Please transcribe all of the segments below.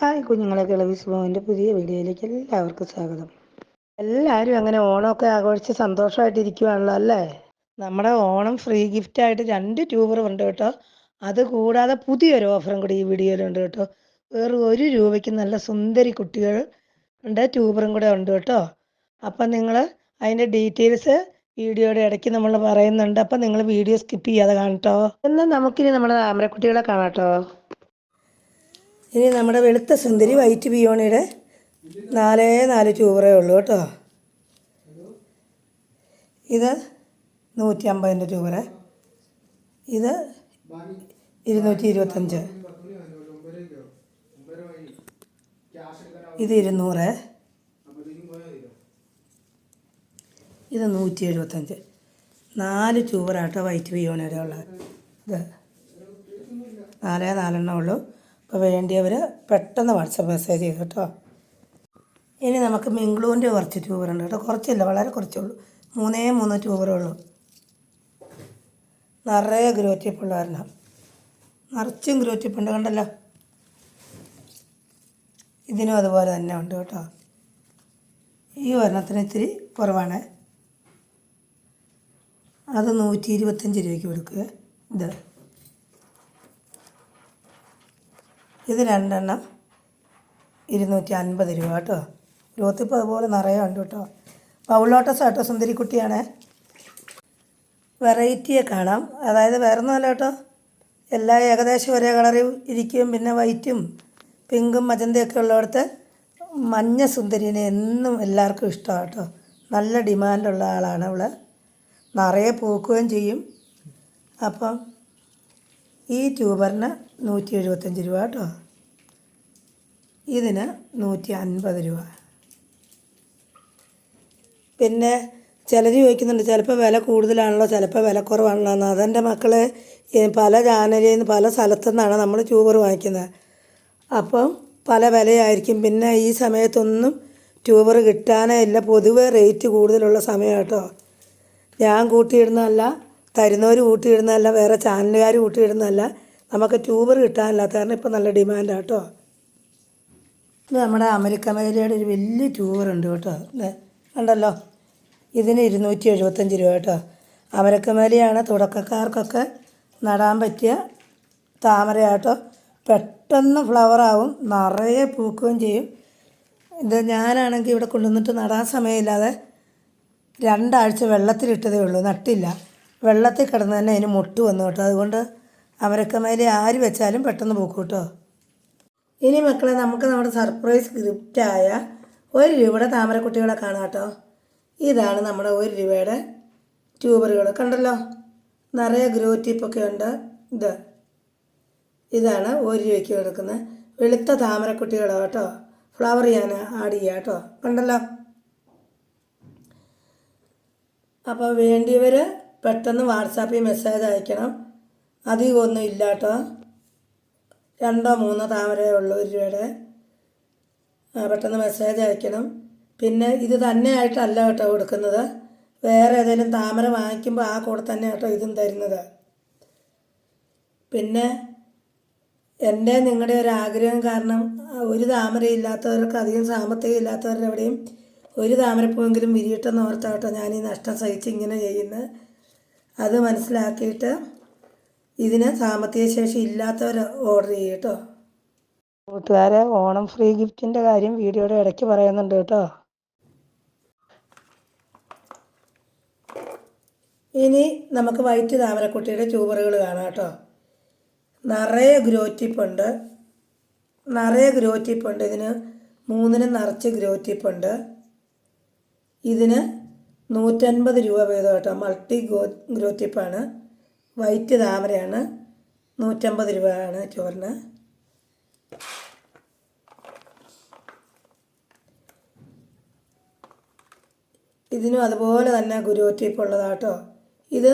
Hi കുഞ്ഞുങ്ങളെ കിളവിസ് ഭവന്റെ പുതിയ വീഡിയോയിലേക്ക് എല്ലാവർക്കും സ്വാഗതം. എല്ലാവരും അങ്ങനെ ഓണമൊക്കെ ആഘോഷിച്ച് സന്തോഷമായിട്ടിരിക്കുവാണല്ലോ അല്ലേ? നമ്മുടെ ഓണം ഫ്രീ ഗിഫ്റ്റ് ആയിട്ട് രണ്ട് ട്യൂബർ ഉണ്ട് കേട്ടോ. അത് കൂടാതെ പുതിയൊരു ഓഫറും കൂടി ഈ വീഡിയോയിലുണ്ട് കേട്ടോ. വേറെ ഒരു രൂപയ്ക്ക് നല്ല സുന്ദരി കുട്ടികൾ ഉണ്ട് ട്യൂബറും കൂടെ ഉണ്ട് കേട്ടോ. അപ്പം നിങ്ങൾ അതിന്റെ ഡീറ്റെയിൽസ് വീഡിയോയുടെ ഇടയ്ക്ക് നമ്മൾ പറയുന്നുണ്ട്. അപ്പം നിങ്ങൾ വീഡിയോ സ്കിപ്പ് ചെയ്യാതെ കാണട്ടോ. എന്നാൽ നമുക്കിനി നമ്മുടെ താമരക്കുട്ടികളെ കാണാട്ടോ. ഇനി നമ്മുടെ വെളുത്ത സുന്ദരി വൈറ്റ് ബിയോണിയുടെ നാലേ നാല് ട്യൂബറേ ഉള്ളൂ കേട്ടോ. ഇത് നൂറ്റി അമ്പതിന്റെ ട്യൂബറ് ഇത് ഇരുന്നൂറ്റി ഇരുപത്തഞ്ച്. ഇത് ഇരുന്നൂറ്. ഇത് നൂറ്റി എഴുപത്തഞ്ച്. നാല് ട്യൂബറാട്ടോ വൈറ്റ് ബിയോണിയുടെ ഉള്ളത്. ഇത് നാലേ നാലെണ്ണം ഉള്ളൂ. അപ്പോൾ വേണ്ടിയവർ പെട്ടെന്ന് വാട്സപ്പ് മെസ്സേജ് ചെയ്തു കേട്ടോ. ഇനി നമുക്ക് മിങ്ക്ളൂന്റെ കുറച്ച് ട്യൂബറുണ്ട് കേട്ടോ. കുറച്ചില്ല വളരെ കുറച്ചേ ഉള്ളൂ. മൂന്നേ മൂന്ന് ട്യൂബറേ ഉള്ളൂ. നിറയെ ഗ്രോറ്റിപ്പുള്ള കാരണം നിറച്ചും ഗ്രോറ്റിപ്പുണ്ട് കണ്ടല്ലോ? ഇതിനും അതുപോലെ തന്നെ ഉണ്ട് കേട്ടോ. ഈ ഒരെണ്ണത്തിന് ഇത്തിരി കുറവാണ്. അത് നൂറ്റി ഇരുപത്തഞ്ച് രൂപയ്ക്ക് കൊടുക്കുക. ഇത്. ഇത് രണ്ടെണ്ണം ഇരുന്നൂറ്റി അൻപത് രൂപ കേട്ടോ. ഗ്രോത്തിപ്പോൾ അതുപോലെ നിറയെ ഉണ്ട് കേട്ടോ. പൗളോട്ടസ് കേട്ടോ സുന്ദരിക്കുട്ടിയാണ് വെറൈറ്റിയെ കാണാം. അതായത് വേറെ ഒന്നുമല്ല കേട്ടോ. എല്ലാം ഏകദേശം ഒരേ കളറിൽ ഇരിക്കും. പിന്നെ വൈറ്റും പിങ്കും മജന്തയൊക്കെ ഉള്ളിടത്ത് മഞ്ഞ സുന്ദരിനെ എന്നും എല്ലാവർക്കും ഇഷ്ടമാണ് കേട്ടോ. നല്ല ഡിമാൻഡുള്ള ആളാണ് അവൾ നിറയെ പൂക്കുകയും ചെയ്യും. അപ്പം ഈ ട്യൂബറിന് നൂറ്റി എഴുപത്തഞ്ച് രൂപ കേട്ടോ. ഇതിന് നൂറ്റി അൻപത് രൂപ. പിന്നെ ചിലർ ചോദിക്കുന്നുണ്ട് ചിലപ്പോൾ വില കൂടുതലാണല്ലോ ചിലപ്പോൾ വില കുറവാണല്ലോ എന്ന്. അതെന്റെ മക്കൾ പല ചാനലിൽ നിന്ന് പല സ്ഥലത്തു നിന്നാണ് നമ്മൾ ട്യൂബർ വാങ്ങിക്കുന്നത്. അപ്പം പല വിലയായിരിക്കും. പിന്നെ ഈ സമയത്തൊന്നും ട്യൂബർ കിട്ടാനേ ഇല്ല. പൊതുവെ റേറ്റ് കൂടുതലുള്ള സമയം കേട്ടോ. ഞാൻ കൂട്ടിയിടുന്നതല്ല തരുന്നവർ കൂട്ടിയിടുന്നതല്ല വേറെ ചാനലുകാർ കൂട്ടിയിടുന്നതല്ല. നമുക്ക് ട്യൂബർ കിട്ടാനില്ലാത്ത കാരണം ഇപ്പം നല്ല ഡിമാൻഡാണ് കേട്ടോ. ഇത് നമ്മുടെ അമരിക്ക മേലയുടെ ഒരു വലിയ ട്യൂബറുണ്ട് കേട്ടോ. കണ്ടല്ലോ? ഇതിന് ഇരുന്നൂറ്റി എഴുപത്തഞ്ച് രൂപ കേട്ടോ. അമരക്കമേലയാണ് തുടക്കക്കാർക്കൊക്കെ നടാൻ പറ്റിയ താമരയാട്ടോ പെട്ടെന്ന് ഫ്ലവറാവും നിറയെ പൂക്കുകയും ചെയ്യും. ഇത് ഞാനാണെങ്കിൽ ഇവിടെ കൊണ്ടുവന്നിട്ട് നടാൻ സമയമില്ലാതെ രണ്ടാഴ്ച വെള്ളത്തിലിട്ടതേ ഉള്ളൂ നട്ടില്ല. വെള്ളത്തിൽ കിടന്ന് തന്നെ അതിന് മുട്ട് വന്നു കേട്ടോ. അതുകൊണ്ട് അമരക്കമേലി ആര് വെച്ചാലും പെട്ടെന്ന് പോക്കും കേട്ടോ. ഇനി മക്കളെ നമുക്ക് നമ്മുടെ സർപ്രൈസ് ഗിഫ്റ്റായ ഒരു രൂപയുടെ താമരക്കുട്ടികളെ കാണാം കേട്ടോ. ഇതാണ് നമ്മുടെ ഒരു രൂപയുടെ ട്യൂബറുകൾ കണ്ടല്ലോ? നിറയെ ഗ്രോ ടിപ്പൊക്കെ ഉണ്ട്. ഇത്. ഇതാണ് ഒരു രൂപയ്ക്ക് കിടക്കുന്ന വെളുത്ത താമരക്കുട്ടികളോ കേട്ടോ. ഫ്ലവർ ചെയ്യാൻ ആഡ് ചെയ്യാം കേട്ടോ. കണ്ടല്ലോ? അപ്പോൾ വേണ്ടിയവർ പെട്ടെന്ന് വാട്സാപ്പിൽ മെസ്സേജ് അയക്കണം. അധികമൊന്നും ഒന്നും കേട്ടോ. രണ്ടോ മൂന്നോ താമരേ ഉള്ളൂ ഒരു രൂപയുടെ പെട്ടെന്ന് മെസ്സേജ് അയക്കണം. പിന്നെ ഇത് തന്നെ ആയിട്ടല്ല കേട്ടോ കൊടുക്കുന്നത്. വേറെ ഏതെങ്കിലും താമര വാങ്ങിക്കുമ്പോൾ ആ കൂടെ തന്നെ കേട്ടോ ഇതും തരുന്നത്. പിന്നെ എന്റെ നിങ്ങളുടെ ഒരു ആഗ്രഹം കാരണം ഒരു താമര ഇല്ലാത്തവർക്ക് അധികം സാമ്പത്തികം ഇല്ലാത്തവരുടെ എവിടെയും ഒരു താമരപ്പൂവെങ്കിലും വിരിയിട്ടെന്ന് ഓർത്താട്ടോ ഞാൻ ഈ നഷ്ടം സഹിച്ച് ഇങ്ങനെ ചെയ്യുന്നത്. അത് മനസ്സിലാക്കിയിട്ട് ഇതിന് സാമ്പത്തിക ശേഷി ഇല്ലാത്തവർ ഓർഡർ ചെയ്യും കേട്ടോ കൂട്ടുകാരെ ഓണം ഫ്രീ ഗിഫ്റ്റിന്റെ കാര്യം വീഡിയോയുടെ ഇടയ്ക്ക് പറയുന്നുണ്ട് കേട്ടോ. ഇനി നമുക്ക് വൈറ്റ് താമരക്കുട്ടിയുടെ ട്യൂബറുകൾ കാണാം കേട്ടോ. നിറയെ ഗ്രോ ടിപ്പുണ്ട് നിറയെ ഗ്രോ ടിപ്പുണ്ട് ഇതിന് മൂന്നിന് നിറച്ച് ഗ്രോ ടിപ്പുണ്ട് ഇതിന് നൂറ്റൻപത് രൂപ വീതം കേട്ടോ. മൾട്ടി ഗോ ഗ്രോ ടിപ്പാണ്. വൈറ്റ് താമരയാണ്. നൂറ്റമ്പത് രൂപയാണ് ചോറിന്. ഇതിനും അതുപോലെ തന്നെ ഗുരു ഉള്ളതാട്ടോ ഇത്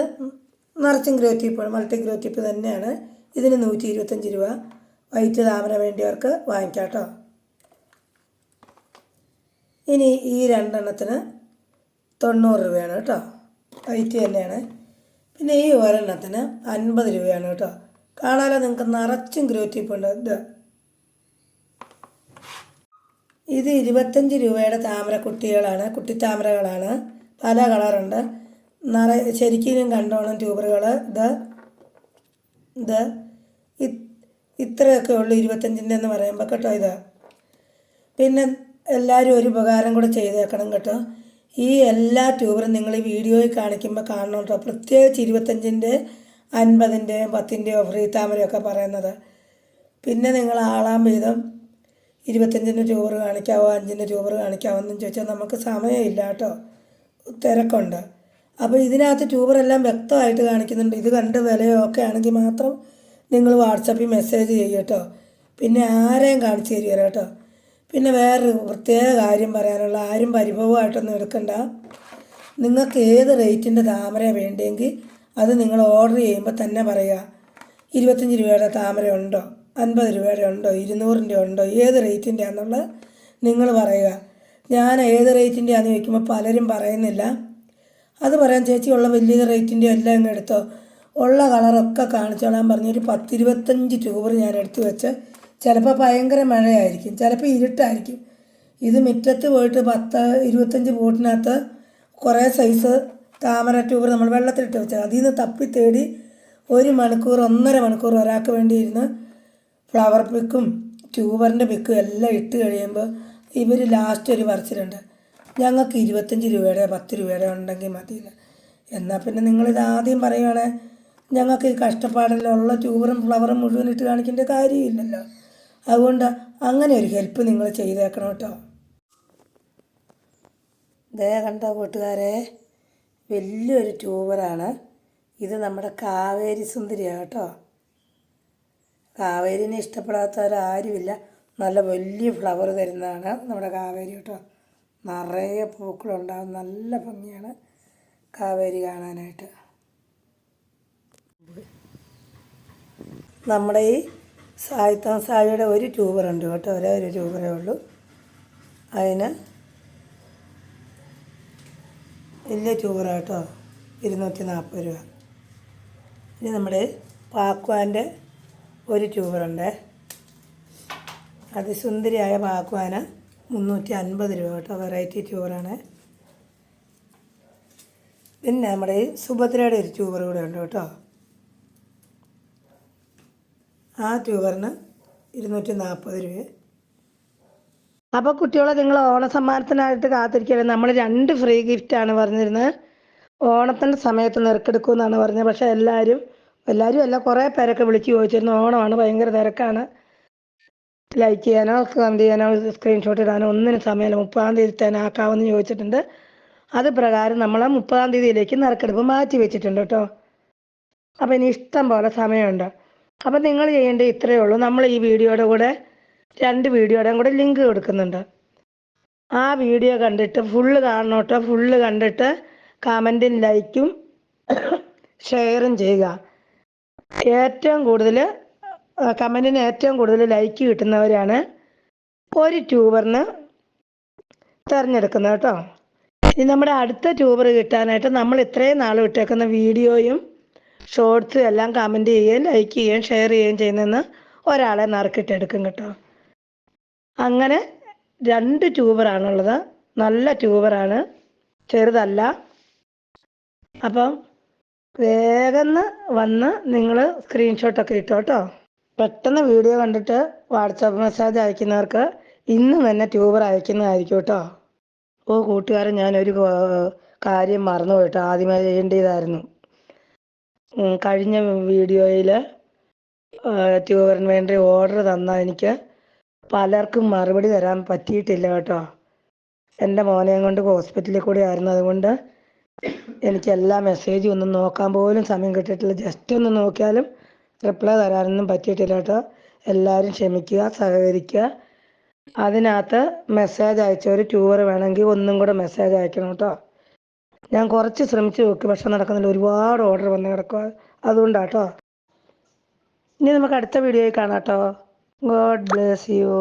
നിറച്ചും grow tip multi grow tip തന്നെയാണ്. ഇതിന് നൂറ്റി ഇരുപത്തഞ്ച് രൂപ. വൈറ്റ് താമര വേണ്ടിയവർക്ക് വാങ്ങിക്കാം കേട്ടോ. ഇനി ഈ രണ്ടെണ്ണത്തിന് തൊണ്ണൂറ് രൂപയാണ് കേട്ടോ. വൈറ്റ് തന്നെയാണ്. പിന്നെ ഈ ഒരെണ്ണത്തിന് അൻപത് രൂപയാണ് കേട്ടോ. കാണാലോ നിങ്ങൾക്ക് നിറച്ചും ഗ്രോറ്റിപ്പുണ്ട് ഇത് ഇത് ഇരുപത്തഞ്ച് രൂപയുടെ താമര കുട്ടികളാണ്. കുട്ടിത്താമരകളാണ് പല കളറുണ്ട്. നിറ ശരിക്കും കണ്ടോണം ട്യൂബറുകൾ ഇത് ഇത് ഇത്രയൊക്കെ ഉള്ളു ഇരുപത്തഞ്ചിന്റെ എന്ന് പറയുമ്പോൾ കേട്ടോ ഇത്. പിന്നെ എല്ലാവരും ഒരു ഉപകാരം കൂടെ ചെയ്തേക്കണം കേട്ടോ. ഈ എല്ലാ ട്യൂബറും നിങ്ങൾ ഈ വീഡിയോയിൽ കാണിക്കുമ്പോൾ കാണണം കേട്ടോ പ്രത്യേകിച്ച് ഇരുപത്തഞ്ചിന്റെ അൻപതിന്റെയും പത്തിന്റെയോ ഫ്രീ താമരയൊക്കെ പറയുന്നത്. പിന്നെ നിങ്ങൾ ആളാം വീതം ഇരുപത്തഞ്ചിന്റെ ട്യൂബർ കാണിക്കാവോ അഞ്ചിന്റെ ട്യൂബർ കാണിക്കാവോ എന്നും ചോദിച്ചാൽ നമുക്ക് സമയമില്ല കേട്ടോ. തിരക്കുണ്ട്. അപ്പോൾ ഇതിനകത്ത് ട്യൂബറെല്ലാം വ്യക്തമായിട്ട് കാണിക്കുന്നുണ്ട്. ഇത് കണ്ട് വിലയോ ഒക്കെ ആണെങ്കിൽ മാത്രം നിങ്ങൾ വാട്സപ്പിൽ മെസ്സേജ് ചെയ്യും കേട്ടോ. പിന്നെ ആരെയും കാണിച്ചു തരിക കേട്ടോ. പിന്നെ വേറൊരു പ്രത്യേക കാര്യം പറയാനുള്ള ആരും പരിഭവമായിട്ടൊന്നും എടുക്കണ്ട. നിങ്ങൾക്ക് ഏത് റേറ്റിന്റെ താമര വേണ്ടെങ്കിൽ അത് നിങ്ങൾ ഓർഡർ ചെയ്യുമ്പോൾ തന്നെ പറയുക. ഇരുപത്തഞ്ച് രൂപയുടെ താമര ഉണ്ടോ? അൻപത് രൂപയുടെ ഉണ്ടോ? ഇരുന്നൂറിന്റെ ഉണ്ടോ? ഏത് റേറ്റിന്റെ ആണെന്നുള്ളത് നിങ്ങൾ പറയുക. ഞാൻ ഏത് റേറ്റിന്റെ ആണെന്ന് ചോദിക്കുമ്പോൾ പലരും പറയുന്നില്ല. അത് പറയാൻ ചേച്ചി ഉള്ള വലിയ റേറ്റിന്റെ എല്ലാം ഇങ്ങ് എടുത്തോ. ഉള്ള കളറൊക്കെ കാണിച്ചോളാൻ പറഞ്ഞൊരു പത്തിരുപത്തഞ്ച് ട്യൂബർ ഞാൻ എടുത്തു വെച്ച് ചിലപ്പോൾ ഭയങ്കര മഴയായിരിക്കും ചിലപ്പോൾ ഇരുട്ടായിരിക്കും. ഇത് മുറ്റത്ത് പോയിട്ട് പത്ത് ഇരുപത്തഞ്ച് ബോട്ടിനകത്ത് കുറേ സൈസ് താമര ട്യൂബർ നമ്മൾ വെള്ളത്തിലിട്ട് വെച്ചത് അതിൽ നിന്ന് തപ്പി തേടി ഒരു മണിക്കൂർ ഒന്നര മണിക്കൂർ ഒരാൾക്ക് വേണ്ടി ഇരുന്ന് ഫ്ലവർ പിക്കും ട്യൂബറിന്റെ പിക്കും എല്ലാം ഇട്ട് കഴിയുമ്പോൾ ഇവർ ലാസ്റ്റ് ഒരു പറിച്ചിലുണ്ട്. ഞങ്ങൾക്ക് ഇരുപത്തഞ്ച് രൂപയുടെ പത്ത് രൂപയുടെ ഉണ്ടെങ്കിൽ മതിയില്ല എന്നാൽ പിന്നെ നിങ്ങളിത് ആദ്യം പറയുവാണേ ഞങ്ങൾക്ക് ഈ കഷ്ടപ്പാടിലുള്ള ട്യൂബറും ഫ്ലവറും മുഴുവൻ ഇട്ട് കാണിക്കേണ്ട കാര്യമില്ലല്ലോ. അതുകൊണ്ട് അങ്ങനെ ഒരു ഹെൽപ്പ് നിങ്ങൾ ചെയ്തേക്കണം കേട്ടോ. ദേ കണ്ട കൂട്ടുകാരെ വലിയൊരു ട്യൂബറാണ്. ഇത് നമ്മുടെ കാവേരി സുന്ദരിയാണ് കേട്ടോ. കാവേരിനെ ഇഷ്ടപ്പെടാത്തവരാരുമില്ല. നല്ല വലിയ ഫ്ലവർ തരുന്നതാണ് നമ്മുടെ കാവേരി കേട്ടോ. നിറയെ പൂക്കളുണ്ടാകും നല്ല ഭംഗിയാണ് കാവേരി കാണാനായിട്ട്. നമ്മുടെ ഈ സായിത്തം സായിയുടെ ഒരു ട്യൂബറുണ്ട് കേട്ടോ. ഒരേ ഒരു ട്യൂബറേ ഉള്ളൂ. അതിന് വലിയ ട്യൂബറാണ് കേട്ടോ. ഇരുന്നൂറ്റി നാൽപ്പത് രൂപ. ഇനി നമ്മുടെ പാക്വാന്റെ ഒരു ട്യൂബറുണ്ട്. അതിസുന്ദരിയായ പാക്വാന് മുന്നൂറ്റി അൻപത് രൂപ കേട്ടോ. വെറൈറ്റി ട്യൂബറാണ്. പിന്നെ നമ്മുടെ സുഭദ്രയുടെ ഒരു ട്യൂബർ കൂടെ ഉണ്ട് കേട്ടോ. ആ ട്യൂബറിന് ഇരുന്നൂറ്റി നാൽപ്പത് രൂപ. അപ്പോൾ കുട്ടികളെ നിങ്ങൾ ഓണസമ്മാനത്തിനായിട്ട് കാത്തിരിക്കരുത് നമ്മൾ രണ്ട് ഫ്രീ ഗിഫ്റ്റ് ആണ് പറഞ്ഞിരുന്നത്. ഓണത്തിന്റെ സമയത്ത് നിറക്കെടുക്കുമെന്നാണ് പറഞ്ഞത്. പക്ഷേ എല്ലാവരും എല്ലാവരും അല്ല കുറേ പേരൊക്കെ വിളിച്ച് ചോദിച്ചിരുന്നു. ഓണമാണ് ഭയങ്കര തിരക്കാണ്. ലൈക്ക് ചെയ്യാനോ കമന്റ് ചെയ്യാനോ സ്ക്രീൻഷോട്ട് ഇടാനോ ഒന്നിനും സമയമില്ല. മുപ്പതാം തീയതി തന്നെ ആക്കാമെന്ന് ചോദിച്ചിട്ടുണ്ട്. അത് പ്രകാരം നമ്മൾ മുപ്പതാം തീയതിയിലേക്ക് നറുക്കെടുപ്പ് മാറ്റി വെച്ചിട്ടുണ്ട് കേട്ടോ. അപ്പോൾ ഇനി ഇഷ്ടം പോലെ സമയമുണ്ട്. അപ്പം നിങ്ങൾ ചെയ്യേണ്ടത് ഇത്രയേ ഉള്ളൂ. നമ്മൾ ഈ വീഡിയോയുടെ കൂടെ രണ്ട് വീഡിയോയുടെയും കൂടെ ലിങ്ക് കൊടുക്കുന്നുണ്ട്. ആ വീഡിയോ കണ്ടിട്ട് ഫുള്ള് കാണണം ഫുള്ള് കണ്ടിട്ട് കമന്റും ലൈക്കും ഷെയറും ചെയ്യുക. ഏറ്റവും കൂടുതൽ കമന്റിന് ഏറ്റവും കൂടുതൽ ലൈക്ക് കിട്ടുന്നവരാണ് ഒരു ട്യൂബറിന് തിരഞ്ഞെടുക്കുന്നത് കേട്ടോ. ഇനി നമ്മുടെ അടുത്ത ട്യൂബർ കിട്ടാനായിട്ട് നമ്മൾ ഇത്രയും നാൾ വിട്ടേക്കുന്ന വീഡിയോയും ഷോർട്സും എല്ലാം കമന്റ് ചെയ്യുകയും ലൈക്ക് ചെയ്യുകയും ഷെയർ ചെയ്യുകയും ചെയ്യുന്നതെന്ന് ഒരാളെ നറുക്കിട്ടെടുക്കും കേട്ടോ. അങ്ങനെ രണ്ട് ട്യൂബറാണുള്ളത് നല്ല ട്യൂബറാണ് ചെറുതല്ല. അപ്പം വേഗം വന്ന് നിങ്ങൾ സ്ക്രീൻഷോട്ടൊക്കെ ഇട്ടോ കേട്ടോ. പെട്ടെന്ന് വീഡിയോ കണ്ടിട്ട് വാട്സാപ്പ് മെസ്സേജ് അയക്കുന്നവർക്ക് ഇന്ന് തന്നെ ട്യൂബർ അയക്കുന്നതായിരിക്കും കേട്ടോ. ഓ കൂട്ടുകാരൻ ഞാനൊരു കാര്യം മറന്നു പോയിട്ടോ ആദ്യമേ ചെയ്യേണ്ടതായിരുന്നു കഴിഞ്ഞ വീഡിയോയിൽ ട്യൂബറിന് ഓർഡർ തന്ന എനിക്ക് പലർക്കും മറുപടി തരാൻ പറ്റിയിട്ടില്ല കേട്ടോ. എന്റെ മോനെയും കൊണ്ട് ഹോസ്പിറ്റലിൽ കൂടി ആയിരുന്നു. അതുകൊണ്ട് എനിക്ക് എല്ലാ മെസ്സേജും ഒന്നും നോക്കാൻ പോലും സമയം കിട്ടിയിട്ടില്ല. ജസ്റ്റ് ഒന്ന് നോക്കിയാലും റിപ്ലൈ തരാനൊന്നും പറ്റിയിട്ടില്ല കേട്ടോ. എല്ലാവരും ക്ഷമിക്കുക സഹകരിക്കുക. അതിനകത്ത് മെസ്സേജ് അയച്ചവർ ട്യൂബർ വേണമെങ്കിൽ ഒന്നും കൂടെ മെസ്സേജ് അയക്കണം കേട്ടോ. ഞാൻ കുറച്ച് ശ്രമിച്ചു നോക്കി. പക്ഷെ നടക്കുന്നില്ല ഒരുപാട് ഓർഡർ വന്ന് കിടക്കുക അതുകൊണ്ടാട്ടോ. ഇനി നമുക്ക് അടുത്ത വീഡിയോയിൽ കാണാം കേട്ടോ ഗോഡ് ബ്ലെസ് യു